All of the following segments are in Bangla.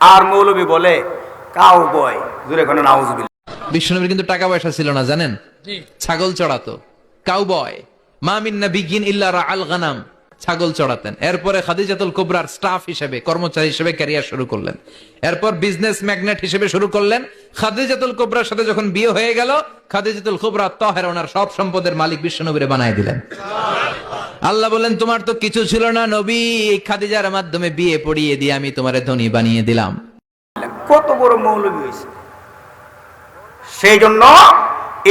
আর মৌলবী বলে কাউ বয় জুড়ে কোনো নাউজুবিল বিষ্ণুনবীর কিন্তু টাকা পয়সা ছিল না জানেন? ছাগল চড়াতো। কাউবয় মামিন নাবিগিন ইল্লা আল গানাম। ছাগল চড়াতেন। এরপরে খাদিজাতুল কুবরার স্টাফ হিসেবে কর্মচারী হিসেবে ক্যারিয়ার শুরু করলেন। এরপর বিজনেস ম্যাগনেট হিসেবে শুরু করলেন। খাদিজাতুল কুবরার সাথে যখন বিয়ে হয়ে গেল খাদিজাতুল কুবরা তহের ওনার সব সম্পদের মালিক বিশ্বনবীরে বানায় দিলেন। আল্লাহ বলেন, তোমার তো কিছু ছিল না নবী। এই খাদিজার মাধ্যমে বিয়ে পড়িয়ে দিয়ে আমি তোমার ধনী বানিয়ে দিলাম। কত বড় মৌলবী হয়েছে। সেই জন্য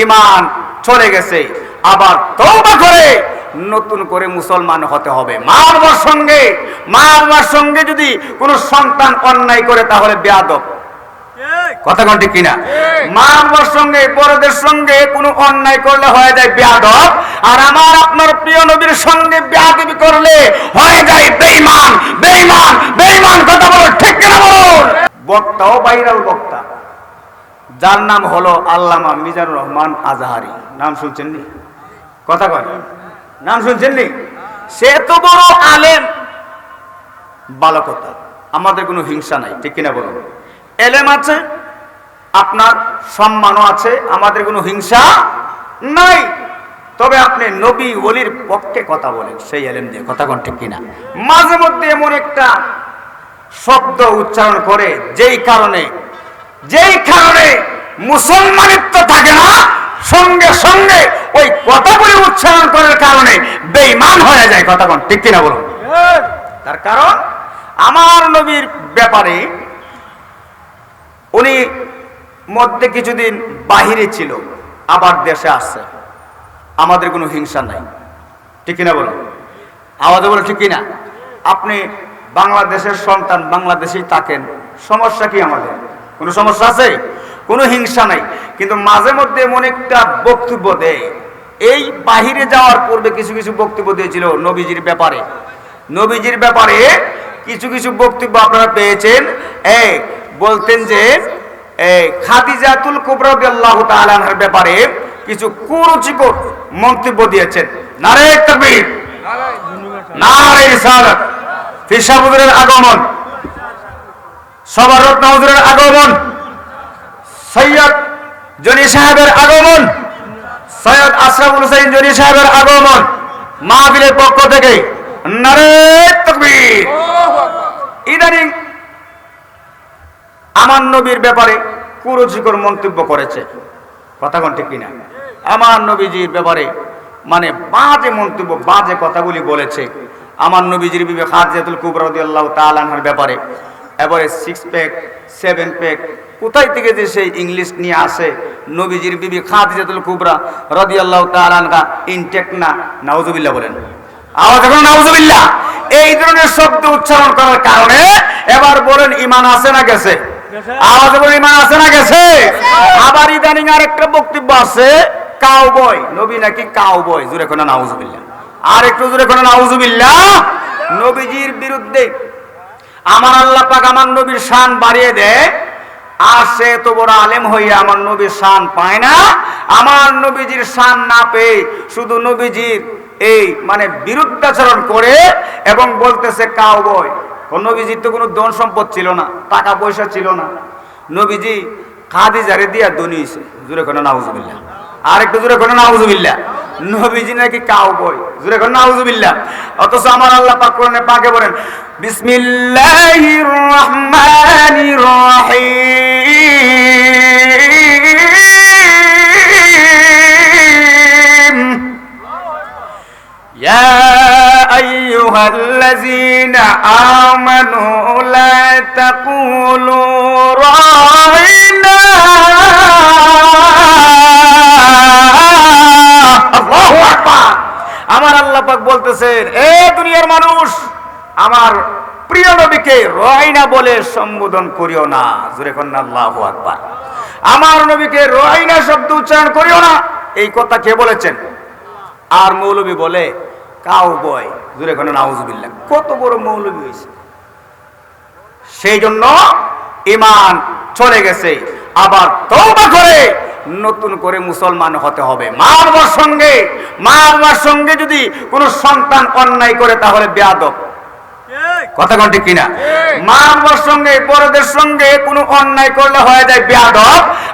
ইমান চলে গেছে। আবার তওবা করে নতুন করে মুসলমান হতে হবে। মা বাবার সঙ্গে মা বাবার সঙ্গে যদি কোনো সন্তান অন্যায় করে, তাহলে বেয়াদব। কিনা মা বাবার সঙ্গে, বড়দের সঙ্গে কোনো অন্যায় করলে হয়ে যায় বেয়াদব। আর আমার আপনার প্রিয় নবীর সঙ্গে বেয়াদবি করলে হয়ে যায় কথা বলো ঠিক বক্তাও বক্তা। যার নাম হলো আল্লামা মিজানুর রহমান আজাহারি। নাম শুনছেন নি? কথা কয়। নাম শুনছেন নি? সে তো বড় আলেম। ভালো কথা আমাদের কোনো হিংসা নাই, ঠিক কিনা বলুন? এলেম আছে আপনার সম্মানও আছে আমাদের কোনো হিংসা নাই। তবে আপনি নবী ওলির পক্ষে কথা বলেন সেই এলেম দিয়ে কথা কোন ঠিক কিনা? মাঝে মধ্যে এমন একটা শব্দ উচ্চারণ করে যেই কারণে যেই কারণে মুসলমানিত্ব থাকে না সঙ্গে সঙ্গে ওই কথাগুলি উচ্চারণ করার কারণে বেঈমান হয়ে যায় কথা কোন ঠিক কিনা বলুন? তার কারণ আমার নবীর ব্যাপারে উনি মধ্যে কিছুদিন বাহিরে ছিল, আবার দেশে আসছে। আমাদের কোনো হিংসা নাই। ঠিক কিনা বলুন? আওয়াজে বলে ঠিক কিনা? আপনি বাংলাদেশের সন্তান, বাংলাদেশেই থাকেন, সমস্যা কি আমাদের? কোনো সমস্যা আছে? কোনো হিংসা নাই। কিন্তু মাঝে মধ্যে এমন একটা বক্তব্য দেয়। এই বাহিরে যাওয়ার পূর্বে কিছু কিছু বক্তব্য দিয়েছিল নবীজির ব্যাপারে। নবীজির ব্যাপারে কিছু কিছু বক্তব্য আপনারা পেয়েছেন। এই বলতেন যে খাদিজাতুল কুবরা রাদিয়াল্লাহু তাআলার ব্যাপারে কিছু কুরুচিকর মন্তব্য দিয়েছেন। নারে তাকবীর নারে রিসালাত ফিসাবুদের আগমন সবার রত্ন হুজুরের আগমন সৈয়দ জনি সাহেবের আগমন সৈয়দ আশরাফুল হুসাইন জনি সাহেবের আগমন মাহফিলের পক্ষ থেকে নারে তাকবীর। ইদানিং আমার নবীর ব্যাপারে কুরুচিকর মন্তব্য করেছে। কথা কোন ঠিক কিনা? আমার নবীজির ব্যাপারে মানে বাজে মন্তব্য, বাজে কথাগুলি বলেছে। আমার নবীজির বিবে খাজিয়াতুল কুবরা রাদিয়াল্লাহু তাআলা আনহার ব্যাপারে। এবারে সিক্স প্যাক সেভেন প্যাক কোথায় থেকে যে সেই ইংলিশ নিয়ে আসে নবীজির বিবি খাদিজাতুল কুবরা রাদিয়াল্লাহু তাআলা আনহা ইনটেক না? নাউজুবিল্লাহ বলেন। আওয়াজ এখন নাউজুবিল্লাহ। এই ধরনের শব্দ উচ্চারণ করার কারণে এবার বলেন ইমান আছে না গেছে? আওয়াজ ইমান আছে না গেছে? আবার ইদানিং আরেকটা বক্তব্য আছে কাউ বয় নবী নাকি কাউ বয় জুড়ে কোনা নাউজুবিল্লাহ। আর একটু জুড়ে কোনা নাউজুবিল্লাহ। নবীজির বিরুদ্ধে আমার আল্লাহ পাক আমার নবীর শান বাড়িয়ে দেয়। আর সে তো বড় আলেম হইয়া আমার নবীর শান পায় না। আমার নবীজির শান না পেয়ে শুধু নবীজির এই মানে বিরুদ্ধাচরণ করে এবং বলতেছে কাউ বয় নবীজির তো কোনো ধন সম্পদ ছিল না, টাকা পয়সা ছিল না। নবীজি খাদিজারে দিয়া ধনী হয়েছে জুড়ে কোনো নাউজুবিল্লাহ। আর একটু জুড়ে কোনো নাউজুবিল্লাহ। নবীজি নাকি কাউ বই জুড়ে কোনো নাউজুবিল্লাহ। অথচ আমার আল্লাহ পাক কোরআনে পাকে বলেন, বিসমিল্লাহির রহমানির রহিম। يا أيها الذين آمنوا لا تقولوا راعنا আল্লাহু আকবার আমার আল্লাহ পাক বলতেছেন এ দুনিয়ার মানুষ আমার প্রিয় নবীকে রয়না বলে সম্বোধন করিও না জুরে কন্যা আল্লাহু আকবার আমার নবীকে রয়না শব্দ উচ্চারণ করিও না এই কথা কে বলেছেন আর মৌলবী বলে কাউ বয় জুড়ে কোনো নাউজুবিল্লাহ, কত বড় মৌলবী হয়েছে। সেই জন্য ইমান চলে গেছে, আবার তওবা করে নতুন করে মুসলমান হতে হবে। মা বাবার সঙ্গে মা বাবার সঙ্গে যদি কোনো সন্তান অন্যায় করে তাহলে বেয়াদব। কথা কোন ঠিক কিনা? মা বাবার সঙ্গে, বড়দের সঙ্গে কোনো অন্যায় করলে হয়ে যায়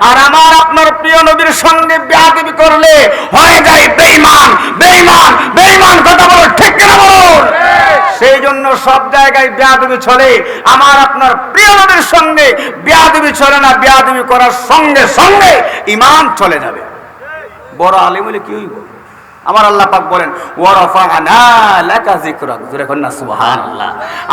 আর আমার আপনার প্রিয় নবীর সঙ্গে বেয়াদবি করলে হয়ে যায় বেঈমান বেঈমান বেঈমান, কথা বলো ঠিক কিনা বলুন সেই জন্য সব জায়গায় বেয়াদবি চলে। আমার আপনার প্রিয়দের সঙ্গে বেয়াদবি চলে না, বেয়াদবি করার সঙ্গে সঙ্গে ইমান চলে যাবে। বড় আলিম হলে কি হইব? আমার আল্লাহ পাক বলেন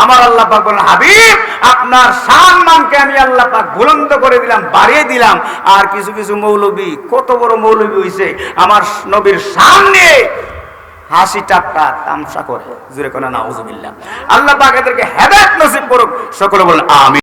আমার আল্লাহ পাক বলেন, হাবিব, আপনার সম্মানকে আমি আল্লাহ পাক বুলন্দ করে দিলাম, বাড়িয়ে দিলাম। আর কিছু কিছু মৌলবী, কত বড় মৌলবী হইছে। আমার নবীর সামনে হাসি টাট্টা তামসা করে। জুড়ে কোন না আল্লাহ পাক এদেরকে নসিব করুক। সকলে বলেন, আমিন।